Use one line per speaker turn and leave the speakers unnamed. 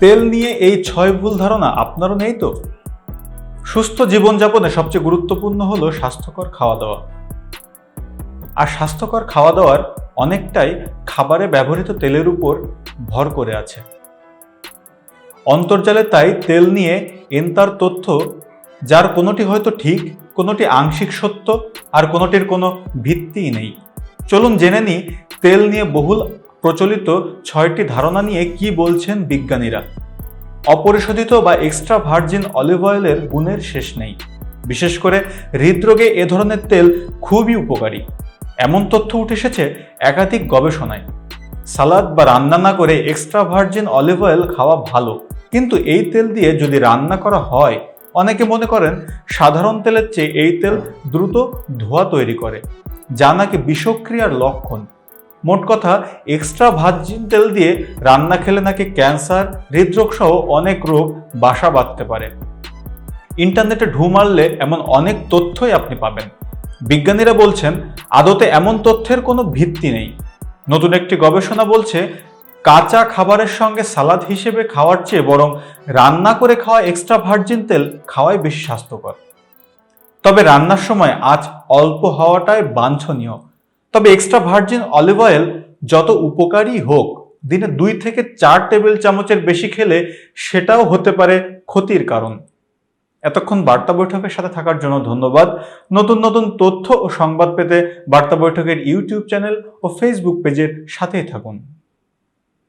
তেল নিয়ে এই ছয় ভুল ধারণা আপনারও নেই তো? সুস্থ জীবনযাপনে সবচেয়ে গুরুত্বপূর্ণ হলো স্বাস্থ্যকর খাওয়া দাওয়া। আর স্বাস্থ্যকর খাওয়া দাওয়ার অনেকটাই খাবারে ব্যবহৃত তেলের উপর ভর করে আছে। অন্তর্জালে তাই তেল নিয়ে এন্তার তথ্য, যার কোনোটি হয়তো ঠিক, কোনোটি আংশিক সত্য, আর কোনোটির কোনো ভিত্তিই নেই। চলুন জেনে নিই, তেল নিয়ে বহুল প্রচলিত ছয়টি ধারণা নিয়ে কি বলছেন বিজ্ঞানীরা? অপরিশোধিত বা এক্সট্রা ভার্জিন অলিভ অয়েলের গুণের শেষ নেই। বিশেষ করে হৃদরোগে এ ধরনের তেল খুবই উপকারী। এমন তথ্য উঠে এসেছে একাধিক গবেষণায়। সালাদ বা রান্না না করে এক্সট্রা ভার্জিন অলিভ অয়েল খাওয়া ভালো। কিন্তু এই তেল দিয়ে যদি রান্না করা হয়, অনেকে মনে করেন সাধারণ তেলের চেয়ে এই তেল দ্রুত ধোঁয়া তৈরি করে, যা নাকি বিষক্রিয়ার লক্ষণ। মোট কথা এক্সট্রা ভার্জিন তেল দিয়ে রান্না খেলে নাকি ক্যান্সার হৃদরোগ সহ অনেক রোগ বাসা বাঁধতে পারে। ইন্টারনেটে ঢু মারলে এমন অনেক তথ্যই আপনি পাবেন। বিজ্ঞানীরা বলছেন, আদতে এমন তথ্যের কোনো ভিত্তি নেই। নতুন একটি গবেষণা বলছে, কাঁচা খাবারের সঙ্গে সালাদ হিসেবে খাওয়ার চেয়ে বরং রান্না করে খাওয়া এক্সট্রা ভার্জিন তেল খাওয়াই বেশি স্বাস্থ্যকর। তবে রান্নার সময় আজ অল্প হওয়াটাই বাঞ্ছনীয়। তবে এক্সট্রা ভার্জিন অলিভ অয়েল যত উপকারী হোক, দিনে দুই থেকে চার টেবিল চামচের বেশি খেলে সেটাও হতে পারে ক্ষতির কারণ। এতক্ষণ বার্তা বৈঠকের সাথে থাকার জন্য ধন্যবাদ। নতুন নতুন তথ্য ও সংবাদ পেতে বার্তা বৈঠকের ইউটিউব চ্যানেল ও ফেসবুক পেজের সাথেই থাকুন।